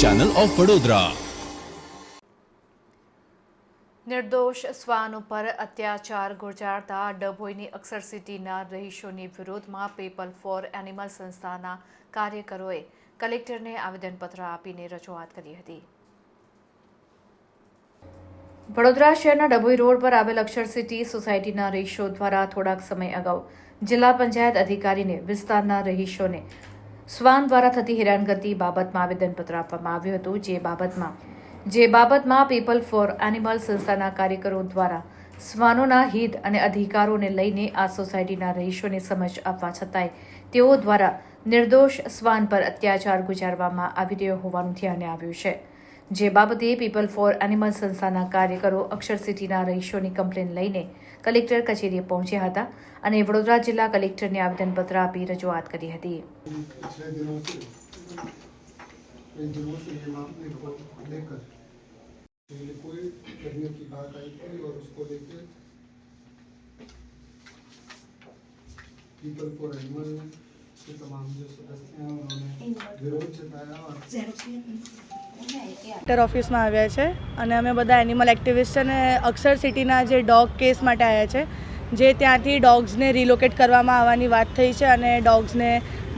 Channel of Vadodara નિર્દોષ શ્વાન ઉપર અત્યાચાર ગુજારતા ડભોઈની અક્ષર સિટીના રહીશોની વિરોધમાં પીપલ ફોર એનિમલ સંસ્થાના કાર્યકરોએ કલેક્ટરને આવેદનપત્ર આપીને રજૂઆત કરી હતી. વડોદરા શહેરના ડભોઈ રોડ પર આવેલ અક્ષર સિટી સોસાયટીના રહીશો દ્વારા થોડાક સમય અગાઉ જિલ્લા પંચાયત અધિકારીને વિસ્તારના રહીશોને શ્વાન દ્વારા થતી હેરાનગતિ બાબતમાં આવેદનપત્ર આપવામાં આવ્યું હતું. જે બાબતમાં જે બાબતમાં પીપલ ફોર એનિમલ સંસ્થાના કાર્યકરો દ્વારા શ્વાનોના હિત અને અધિકારોને લઈને આ સોસાયટીના રહીશોને સમજ આપવા છતાંય તેઓ દ્વારા નિર્દોષ શ્વાન પર અત્યાચાર ગુજારવામાં આવી રહ્યો હોવાનું ધ્યાને આવ્યું છે. જે બાબતે પીપલ ફોર એનિમલ સંસ્થાના કાર્યકરો અક્ષર સિટીના રહીશોની કમ્પ્લેન લઈને કલેક્ટર કચેરીએ પહોંચ્યા હતા અને વડોદરા જિલ્લા કલેક્ટરને આવેદનપત્ર આપી રજૂઆત કરી હતી पिछले दिनों से इन दिनों से ये मामले को लेकर पहले कोई करने की बात आई थी और उसको लेकर पीपल फॉर एनिमल के तमाम जो सदस्य हैं उन्होंने विरोध जताया और કલેક્ટર ઓફિસમાં આવ્યા છે અને અમે બધા એનિમલ એક્ટિવિસ્ટ અને અક્ષર સિટીના જે ડોગ કેસ માટે આવ્યા છે, જે ત્યાંથી ડોગ્સને રિલોકેટ કરવામાં આવવાની વાત થઈ છે અને ડોગ્સને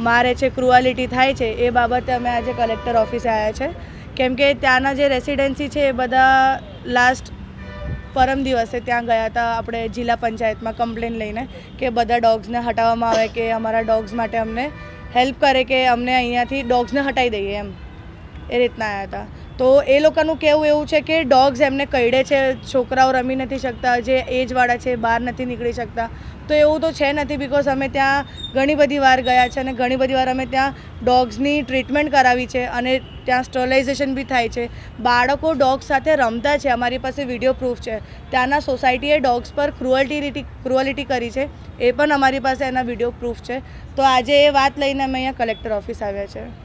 મારે છે ક્રુઆલિટી થાય છે, એ બાબતે અમે આજે કલેક્ટર ઓફિસે આવ્યા છે. કેમ કે ત્યાંના જે રેસિડેન્સી છે, એ બધા લાસ્ટ પરમ દિવસે ત્યાં ગયા હતા, આપણે જિલ્લા પંચાયતમાં કમ્પ્લેન લઈને કે બધા ડોગ્સને હટાવવામાં આવે, કે અમારા ડોગ્સ માટે અમને હેલ્પ કરે, કે અમને અહીંયાથી ડોગ્સને હટાવી દઈએ એમ. એ રીતના આવ્યા હતા. તો એ લોકોનું કહેવું એવું છે કે ડોગ્સ એમને કરડે છે, છોકરાઓ રમી નથી શકતા, જે એજવાળા છે બહાર નથી નીકળી શકતા. તો એવું તો છે નથી બિકોઝ અમે ત્યાં ઘણી બધી વાર ગયા છે અને ઘણી બધી વાર અમે ત્યાં ડોગ્સની ટ્રીટમેન્ટ કરાવી છે અને ત્યાં સ્ટરલાઇઝેશન બી થાય છે. બાળકો ડોગ્સ સાથે રમતા છે, અમારી પાસે વીડિયો પ્રૂફ છે. ત્યાંના સોસાયટીએ ડોગ્સ પર ક્રુઅલ્ટી ક્રુઅલિટી કરી છે. એ પણ અમારી પાસે એના વીડિયો પ્રૂફ છે. તો આજે એ વાત લઈને અમે અહીંયા કલેક્ટર ઓફિસ આવ્યા છે.